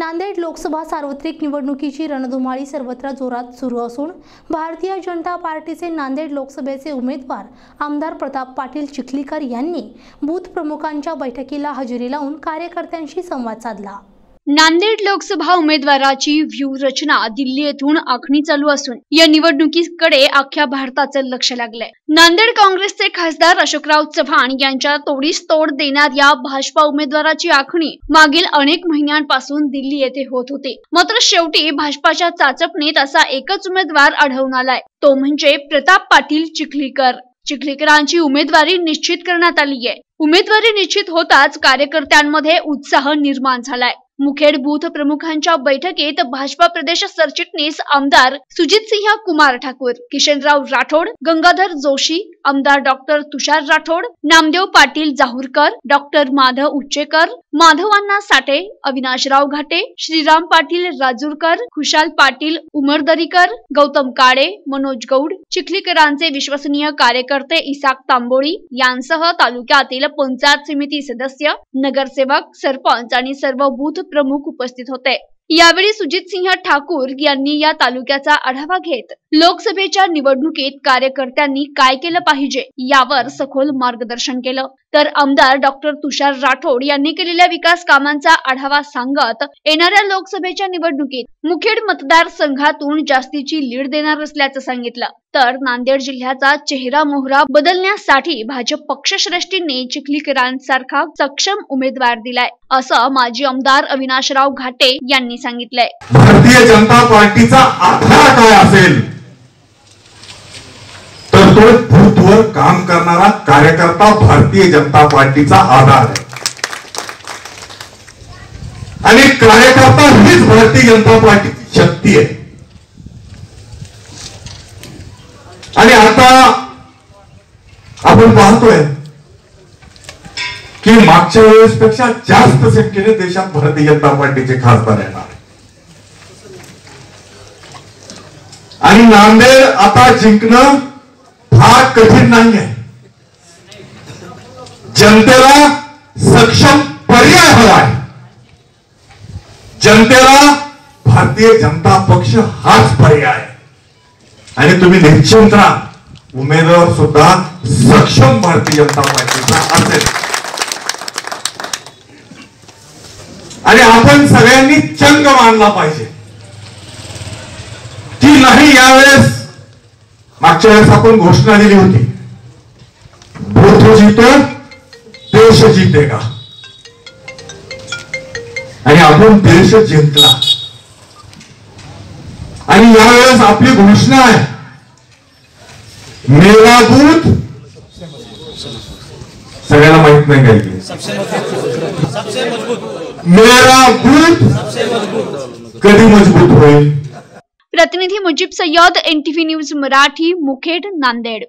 नांदेड लोकसभा सार्वत्रिक निवडणुकीची रणधुमाळी सर्वत्र जोरात सुरू असून भारतीय जनता पार्टीचे नांदेड लोकसभेचे उमेदवार आमदार प्रताप पाटील चिखलीकर यांनी बूथ प्रमुखांच्या बैठकीला हजेरी लावून कार्यकर्त्यांशी संवाद साधला. नांदेड लोकसभा उमेदवाराची व्यूहरचना दिल्ली येथून आखणी चालू असून या निवडणुकीकडे अख्ख्या भारताचं लक्ष लागलंय. नांदेड काँग्रेसचे खासदार अशोकराव चव्हाण यांच्या तोडीस तोड देणाऱ्या भाजपा उमेदवाराची आखणी मागील अनेक महिन्यांपासून दिल्ली येथे होत होते. मात्र शेवटी भाजपाच्या चाचपणीत असा एकच उमेदवार आढळून आलाय. तो म्हणजे प्रताप पाटील चिखलीकर. चिखलीकरांची उमेदवारी निश्चित करण्यात आली आहे उमेदवारी निश्चित होताच कार्यकर्त्यांमध्ये उत्साह निर्माण झालाय. मुखेड बूथ प्रमुखांच्या बैठकीत भाजपा प्रदेश सरचिटणीस आमदार सुजित सिंह कुमार ठाकूर किशनराव राठोड गंगाधर जोशी आमदार डॉक्टर तुषार राठोड नामदेव पाटील जाहूरकर डॉक्टर माधव उच्चेकर माधवांना साठे अविनाशराव घाटे श्रीराम पाटील राजूरकर खुशाल पाटील उमरदरीकर गौतम काळे मनोज गौड चिखलीकरांचे विश्वसनीय कार्यकर्ते इसाक तांबोळी यांसह तालुक्यातील पंचायत समिती सदस्य नगरसेवक सरपंच आणि सर्व बूथ प्रमुख उपस्थित होते. यावेळी सुजित सिंह ठाकूर यांनी या तालुक्याचा आढावा घेत लोकसभेच्या निवडणुकीत कार्यकर्त्यांनी काय केलं पाहिजे यावर सखोल मार्गदर्शन केलं. तर आमदार डॉक्टर तुषार राठोड यांनी केलेल्या विकास कामांचा आढावा सांगत येणाऱ्या लोकसभेच्या निवडणुकीत मुखेड मतदारसंघातून जास्तीची लीड देणार असल्याचं सांगितलं. तर नांदेड जिल्ह्याचा चेहरा मोहरा बदलण्यासाठी भाजप पक्षश्रेष्ठींनी चिखलीकरांसारखा सक्षम उमेदवार दिलाय असं माजी आमदार अविनाशराव घाटे यांनी सांगितलंय. भारतीय जनता पार्टीचा आधार काय असेल? तर भूतवर काम करणारा कार्यकर्ता भारतीय जनता पार्टीचा आधार आहे. आणि कार्यकर्ता हीच भारतीय जनता पार्टीची शक्ती आहे. आणि आता आपण पाहतोय की मागच्या वेळेसपेक्षा जास्त संख्येने देशात भारतीय जनता पार्टीचे खासदार येणार आणि नांदेड आता जिंकणं फार कठीण नाही आहे जनतेला सक्षम पर्याय हवा आहे. जनतेला भारतीय जनता पक्ष हाच पर्याय आणि तुम्ही निश्चिंत राहा. उमेदवार सुद्धा सक्षम भारतीय जनता पार्टीचा असेल. आणि आपण सगळ्यांनी चंग मानला पाहिजे. की नाही यावेळेस मागच्या वेळेस आपण घोषणा दिली होती. बूथ जितो देश जितेगा आणि आपण देश जिंकला. आणि यावेळेस आपली घोषणा आहे. मेरा बूथ सगळ्यांना माहीत नाही काय की मेरा बूथ कधी मजबूत होईल? प्रतिनिधी मुजीब सय्यद एनटीव्ही न्यूज मराठी मुखेड नांदेड.